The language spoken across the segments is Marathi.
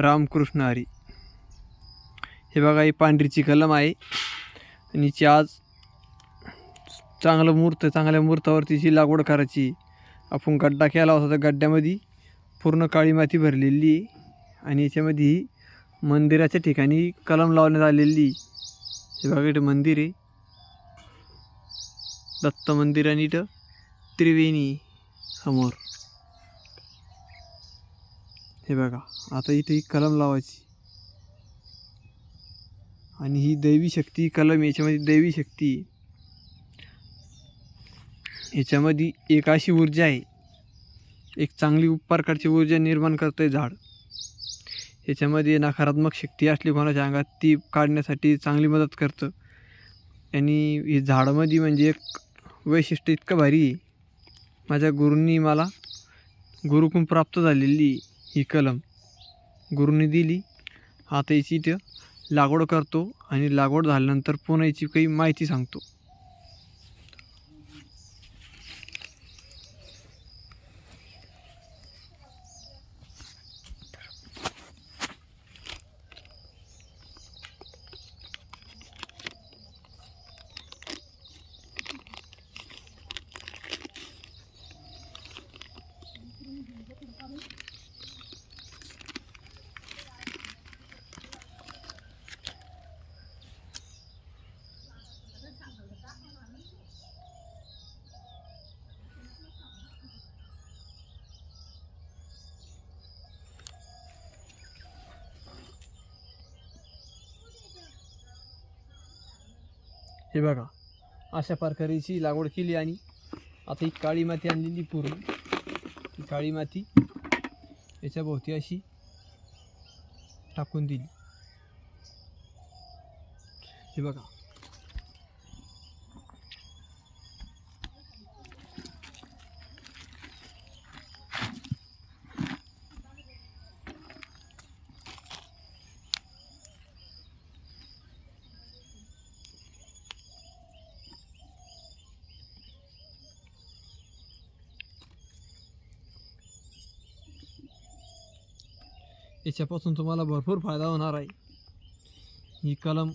रामकृष्ण हरी. हे बघा ही पांढरीची कलम आहे. आणि हिची आज चांगलं मूर्त चांगल्या मूर्तावरतीची लागवड करायची आपण गड्डा केला होता त्या गड्ड्यामध्ये पूर्ण काळी माती भरलेली आहे. आणि याच्यामध्ये ही मंदिराच्या ठिकाणी कलम लावण्यात आलेली हे बघा इथं मंदिर आहे. दत्त मंदिर आणि इथं त्रिवेणी समोर. हे बघा आता इथे ही कलम लावायची. आणि ही दैवी शक्ती कलम याच्यामध्ये दैवी शक्ती. याच्यामध्ये एक अशी ऊर्जा आहे. एक चांगली प्रकारची ऊर्जा निर्माण करतं आहे झाड. याच्यामध्ये नकारात्मक शक्ती असली कोणाच्या अंगात ती काढण्यासाठी चांगली मदत करतं. आणि हे झाडामध्ये म्हणजे एक वैशिष्ट्य इतकं भारी आहे. माझ्या गुरूंनी मला गुरुकून प्राप्त झालेली ही कलम. गुरुने दिली. आता याची इथं लागवड करतो आणि लागवड झाल्यानंतर पुन्हा याची काही माहिती सांगतो. हे बघा अशा प्रकारेची लागवड केली आणि आता ही काळी माती आणलेली पूर्ण ही काळी माती याच्या भोवती अशी टाकून दिली. हे बघा याच्यापासून तुम्हाला भरपूर फायदा होणार आहे. ही कलम.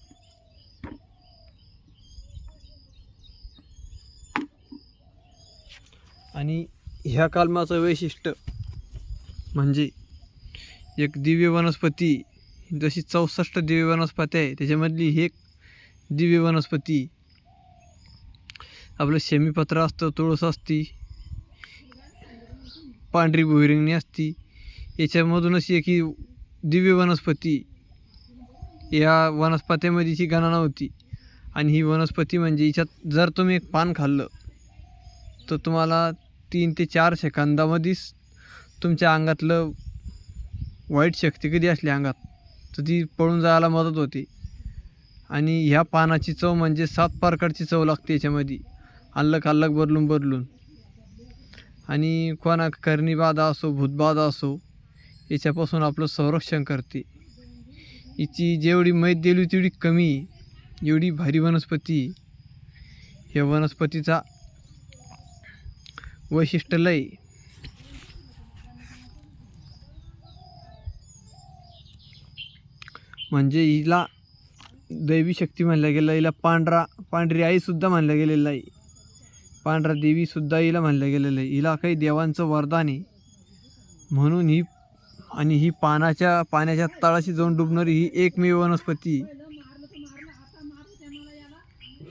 आणि ह्या कलमाचं वैशिष्ट्य म्हणजे एक दिव्य वनस्पती जशी चौसष्ट दिव्य वनस्पती आहे त्याच्यामधली ही एक दिव्य वनस्पती. आपलं शेमीपत्र असतं तुळस असती पांढरी भुईरिंगणी असती याच्यामधूनच एक ही दिव्य वनस्पती. या वनस्पतीमध्येची गणना होती. आणि ही वनस्पती म्हणजे हिच्यात जर तुम्ही एक पान खाल्लं तर तुम्हाला तीन ते चार सेकंदामध्येच तुमच्या अंगातलं वाईट शक्ती कधी असली अंगात तर ती पळून जायला मदत होते. आणि ह्या पानाची चव म्हणजे सात प्रकारची चव लागते याच्यामध्ये. अल्लक अल्लक बदलून बदलून. आणि कोणा करणीबाधा असो भूतबाधा असो याच्यापासून आपलं संरक्षण करते. हिची जेवढी मैत दिली तेवढी कमी. एवढी भारी वनस्पती. ह्या वनस्पतीचा वैशिष्ट्य लय. म्हणजे हिला दैवी शक्ती म्हणल्या गेलं हिला पांढरा पांढरी आईसुद्धा म्हणलं गेलेलं आहे पांढरा देवीसुद्धा हिला म्हणलं गेलेलं आहे हिला काही देवांचं वरदान आहे. म्हणून ही आणि ही पानाच्या पाण्याच्या तळाशी जाऊन डुबणारी ही एकमेव वनस्पती.